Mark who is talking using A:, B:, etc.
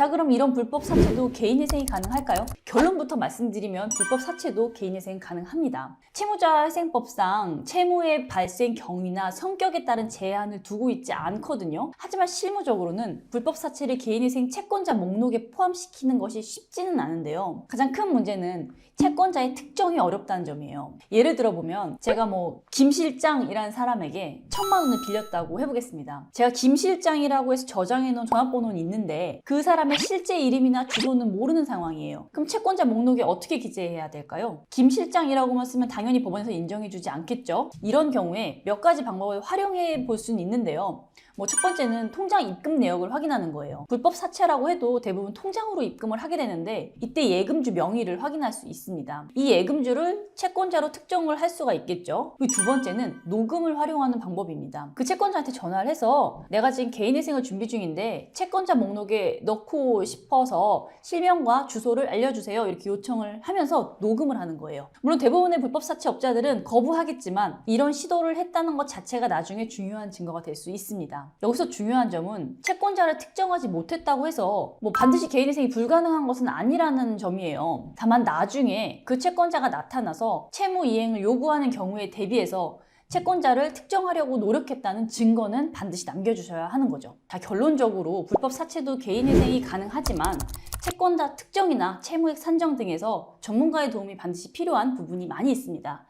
A: 자 그럼 이런 불법 사채도 개인회생이 가능할까요? 결론부터 말씀드리면 불법 사채도 개인회생 가능합니다. 채무자 회생법상 채무의 발생 경위나 성격에 따른 제한을 두고 있지 않거든요. 하지만 실무적으로는 불법 사채를 개인회생 채권자 목록에 포함시키는 것이 쉽지는 않은데요. 가장 큰 문제는 채권자의 특정이 어렵다는 점이에요. 예를 들어 보면 제가 뭐 김 실장이라는 사람에게 천만 원을 빌렸다고 해보겠습니다. 제가 김 실장이라고 해서 저장해 놓은 전화번호는 있는데 그 사람 의 실제 이름이나 주소는 모르는 상황이에요. 그럼 채권자 목록에 어떻게 기재해야 될까요? 김 실장이라고만 쓰면 당연히 법원에서 인정해주지 않겠죠. 이런 경우에 몇 가지 방법을 활용해 볼 수는 있는데요. 뭐 첫 번째는 통장 입금 내역을 확인하는 거예요. 불법 사채라고 해도 대부분 통장으로 입금을 하게 되는데 이때 예금주 명의를 확인할 수 있습니다. 이 예금주를 채권자로 특정을 할 수가 있겠죠. 두 번째는 녹음을 활용하는 방법입니다. 그 채권자한테 전화를 해서 내가 지금 개인회생을 준비 중인데 채권자 목록에 넣고 싶어서 실명과 주소를 알려주세요. 이렇게 요청을 하면서 녹음을 하는 거예요. 물론 대부분의 불법 사채 업자들은 거부하겠지만 이런 시도를 했다는 것 자체가 나중에 중요한 증거가 될 수 있습니다. 여기서 중요한 점은 채권자를 특정하지 못했다고 해서 뭐 반드시 개인회생이 불가능한 것은 아니라는 점이에요. 다만 나중에 그 채권자가 나타나서 채무 이행을 요구하는 경우에 대비해서 채권자를 특정하려고 노력했다는 증거는 반드시 남겨주셔야 하는 거죠. 자, 결론적으로 불법 사채도 개인회생이 가능하지만 채권자 특정이나 채무액 산정 등에서 전문가의 도움이 반드시 필요한 부분이 많이 있습니다.